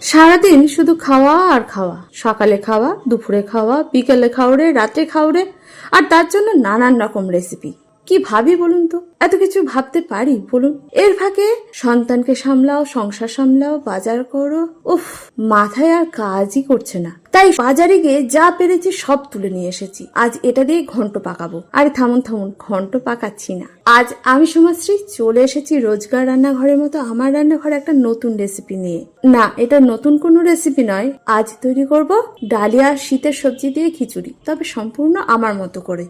সারাদিন শুধু খাওয়া আর খাওয়া। সকালে খাওয়া, দুপুরে খাওয়া, বিকেলে খাওয়ারে রাতে খাওয়ারে, আর তার জন্য নানান রকম রেসিপি কি ভাবি বলুন তো? এত কিছু ভাবতে পারি, বলুন। এর ফাঁকে সন্তানকে সামলাও, সংসার সামলাও, বাজার করো, উফ, মাথায় আর কাজই করছে না। তাই বাজারে গিয়ে যা পেরেছি সব তুলে নিয়ে এসেছি। আজ এটা দিয়ে ঘন্ট পাকাবো। আরে থামুন থামুন, ঘন্ট পাকাচ্ছি না। আজ আমি সমাজশ্রী চলে এসেছি রোজগার রান্নাঘরের মতো আমার রান্নাঘরে একটা নতুন রেসিপি নিয়ে। না, এটা নতুন কোনো রেসিপি নয়। আজ তৈরি করব ডালিয়া শীতের সবজি দিয়ে খিচুড়ি, তবে সম্পূর্ণ আমার মতো করে।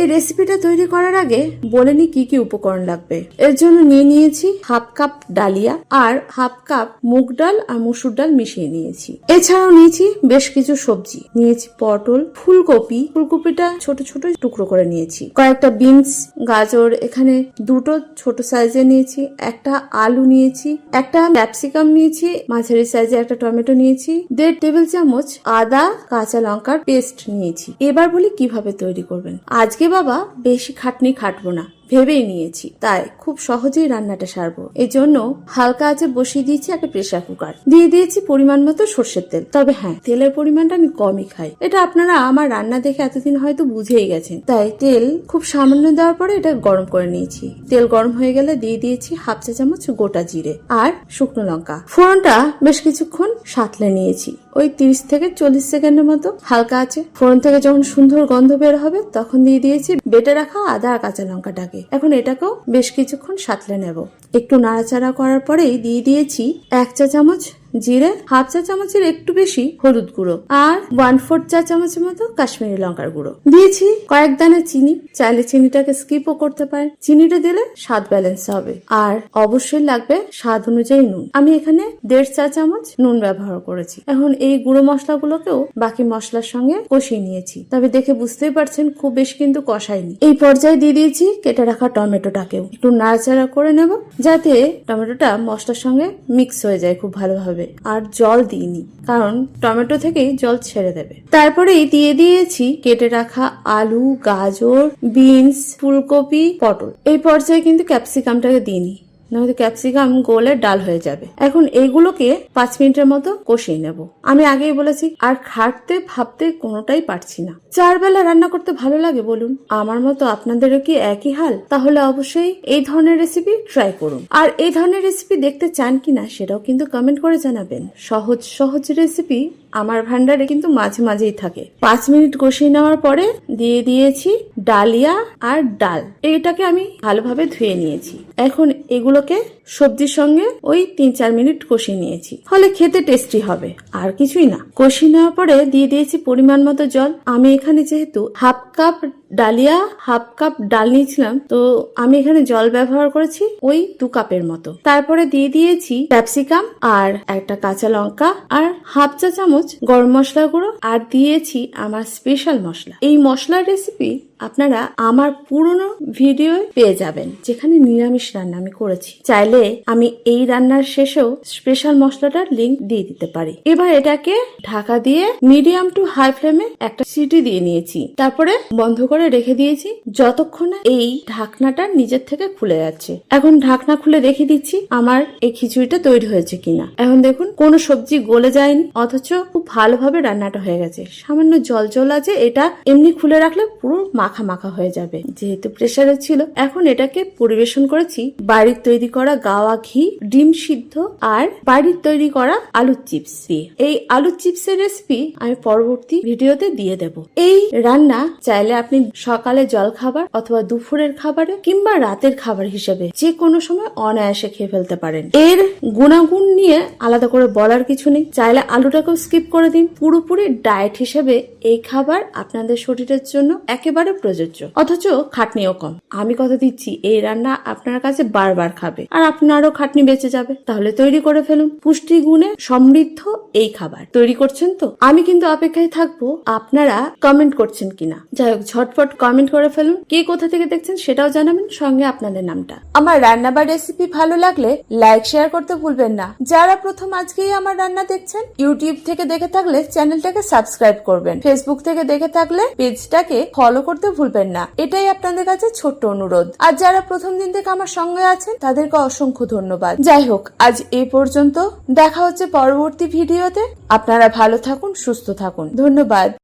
এই রেসিপিটা তৈরি করার আগে বলে নি কি কি উপকরণ লাগবে। এর জন্য নিয়ে নিয়েছি হাফ কাপ ডালিয়া আর হাফ কাপ মুগ ডাল আর মসুর ডাল মিশিয়ে নিয়েছি। এছাড়াও নিয়েছি বেশ কিছু সবজি। নিয়েছি পটল, ফুলকপি। ফুলকপিটা ছোট ছোট টুকরো করে নিয়েছি। কয়েকটা বিনস, গাজর, এখানে দুটো ছোট সাইজে নিয়েছি, একটা আলু নিয়েছি, একটা ক্যাপসিকাম নিয়েছি, মাঝারি সাইজে একটা টমেটো নিয়েছি, দেড় টেবিল চামচ আদা, কাঁচা লঙ্কার পেস্ট নিয়েছি। এবার বলি কীভাবে তৈরি করবেন। আজকে বাবা বেশি খাটনি খাটবো না। ভেবেই নিয়েছি। তাই খুব সহজেই রান্নাটা সারবো। জন্য হালকা আঁচে বসিয়ে দিয়েছি একটা প্রেশার কুকার। দিয়ে দিয়েছি পরিমাণ মতো সর্ষের তেল। তবে হ্যাঁ তেলের পরিমাণটা আমি কমই খাই। এটা আপনারা আমার রান্না দেখে এতদিন হয়তো বুঝেই গেছেন। তাই তেল খুব সামান্য দেওয়ার পরে এটা গরম করে নিয়েছি। তেল গরম হয়ে গেলে দিয়ে দিয়েছি হাফ চা চামচ গোটা জিরে আর শুকনো লঙ্কা। ফোড়নটা বেশ কিছুক্ষণ সাঁতলে নিয়েছি। ওই তিরিশ থেকে চল্লিশ সেকেন্ডের মতো হালকা আছে ফোড়ন থেকে যখন সুন্দর গন্ধ বের হবে, তখন দিয়ে দিয়েছি বেটে রাখা আদা আর কাঁচা লঙ্কাটাকে। এখন এটাকেও বেশ কিছুক্ষণ সাঁতলে নেব। একটু নাড়াচাড়া করার পরেই দিয়ে দিয়েছি এক চা চামচ জিরে হাফ চা চামচের একটু বেশি হলুদ গুঁড়ো আর ওয়ান ফোর্থ চা চামচের মতো কাশ্মীরি লঙ্কার গুঁড়ো। দিয়েছি কয়েক দানা চিনি। চাইলে চিনিটাকে স্কিপও করতে পারেন। চিনিটা দিলে স্বাদ ব্যালেন্স হবে। আর অবশ্যই লাগবে স্বাদ অনুযায়ী নুন। আমি এখানে দেড় চা চামচ নুন ব্যবহার করেছি। এখন এই গুঁড়ো মশলাগুলোকেও বাকি মশলার সঙ্গে কষিয়ে নিয়েছি। তবে দেখে বুঝতেই পারছেন খুব বেশি কিন্তু কষাইনি এই পর্যায়ে দিয়ে দিয়েছি কেটে রাখা টমেটোটাকেও। একটু নাড়াচাড়া করে নেব যাতে টমেটোটা মশলার সঙ্গে মিক্স হয়ে যায় খুব ভালোভাবে। আর জল দিইনি, কারণ টমেটো থেকেই জল ছেড়ে দেবে। তারপরেই দিয়ে দিয়েছি কেটে রাখা আলু, গাজর, বিনস, ফুলকপি, পটল। এই পর্যায়ে কিন্তু ক্যাপসিকামটাকে দিইনি। নয়তো ক্যাপসিকাম গোলে ডাল হয়ে যাবে। এখন এইগুলোকে পাঁচ মিনিটের মতো কষিয়ে নেব। আমি আগেই বলেছি, আর খাটতে ভাবতে কোনোটাই পারছি না। চার বেলা রান্না করতে ভালো লাগে বলুন। আমার মতো আপনাদেরও কি একই হাল? তাহলে অবশ্যই এই ধরনের রেসিপি ট্রাই করুন। আর এই ধরনের রেসিপি দেখতে চান কিনা সেটাও কিন্তু কমেন্ট করে জানাবেন। সহজ সহজ রেসিপি আমার ভান্ডারে কিন্তু মাঝে মাঝেই থাকে। পাঁচ মিনিট কষিয়ে নেওয়ার পরে দিয়ে দিয়েছি ডালিয়া আর ডাল। এটাকে আমি ভালোভাবে ধুয়ে নিয়েছি। এখন এগুলোকে সবজির সঙ্গে ওই তিন চার মিনিট কষিয়ে নিয়েছি। ফলে খেতে টেস্টি হবে, আর কিছুই না। কষিয়ে নেওয়ার পরে দিয়ে দিয়েছি পরিমাণ মতো জল। আমি এখানে যেহেতু half cup dalia, half cup ডাল নিয়েছিলাম, তো আমি এখানে জল ব্যবহার করেছি ওই দু কাপের মতো। তারপরে দিয়ে দিয়েছি ক্যাপসিকাম আর একটা কাঁচা লঙ্কা আর হাফ চা চামচ গরম মশলা গুঁড়ো। আর দিয়েছি আমার স্পেশাল মশলা। এই মশলার রেসিপি আপনারা আমার পুরনো ভিডিও পেয়ে যাবেন, যেখানে নিরামিষ রান্না আমি করেছি। চাইলে আমি এই রান্নার শেষেও স্পেশাল মশলাটার লিঙ্ক দিয়ে দিতে পারি। এবার এটাকে ঢাকা দিয়ে মিডিয়াম টু হাই ফ্লেমে একটা সিটি দিয়ে নিয়েছি। তারপরে বন্ধ করে রেখে দিয়েছি যতক্ষণ না এই ঢাকনাটা নিজের থেকে খুলে যাচ্ছে। এখন ঢাকনা খুলে দেখে দিচ্ছি, আমার এই খিচুড়িটা তৈরি হয়েছে কিনা। এখন দেখুন, কোনো সবজি গলে যায়নি, অথচ খুব ভালোভাবে রান্নাটা হয়ে গেছে। সামান্য জল জল আছে, এটা এমনি খুলে রাখলে পুরো মাখা মাখা হয়ে যাবে। যেহেতু প্রেসারে ছিল, এখন এটাকে পরিবেশন করেছি, বাড়ির তৈরি করা গাওয়া ঘি, ডিম সিদ্ধ আর বাড়ির তৈরি করা আলুর চিপস দিয়ে। এই আলুর চিপসের রেসিপি আমি পরবর্তী ভিডিওতে দিয়ে দেব। এই রান্না চাইলে আপনি সকালে জল খাবার অথবা দুপুরের খাবারে কিংবা রাতের খাবার হিসেবে যে কোনো সময় অনায়াসে খেয়ে ফেলতে পারেন। এর গুণাগুণ নিয়ে আলাদা করে বলার কিছু নেই। চাইলে আলুটাকেও স্কিপ করে দিন। পুরোপুরি ডায়েট হিসেবে এই খাবার আপনাদের শরীরের জন্য একেবারে প্রযোজ্য। অথচ খাটনিও কম। আমি কথা দিচ্ছি, এই রান্না আপনার কাছে বারবার খাবে। আর আপনারও খাটনি বেঁচে যাবে। তাহলে তৈরি করে ফেলুন। পুষ্টি গুণে সমৃদ্ধ এই খাবার। তৈরি করছেন তো? আমি কিন্তু অপেক্ষায় থাকব আপনারা কমেন্ট করছেন কিনা। যাই হোক, ঝটপট কমেন্ট করে ফেলুন। কে কোথা থেকে দেখছেন সেটাও জানাবেন, সঙ্গে আপনাদের নামটা। আমার রান্না বা রেসিপি ভালো লাগলে লাইক শেয়ার করতে ভুলবেন না। যারা প্রথম আজকেই আমার রান্না দেখছেন ইউটিউব থেকে দেখে থাকলে চ্যানেলটাকে সাবস্ক্রাইব করবেন। ফেসবুক থেকে দেখে থাকলে পেজটাকে ফলো করতে ভুলবেন না। এটাই আপনাদের কাছে ছোট্ট অনুরোধ। আর যারা প্রথম দিন থেকে আমার সঙ্গে আছেন, তাদেরকে অসংখ্য ধন্যবাদ। যাই হোক, আজ এ পর্যন্ত। দেখা হচ্ছে পরবর্তী ভিডিওতে। আপনারা ভালো থাকুন, সুস্থ থাকুন। ধন্যবাদ।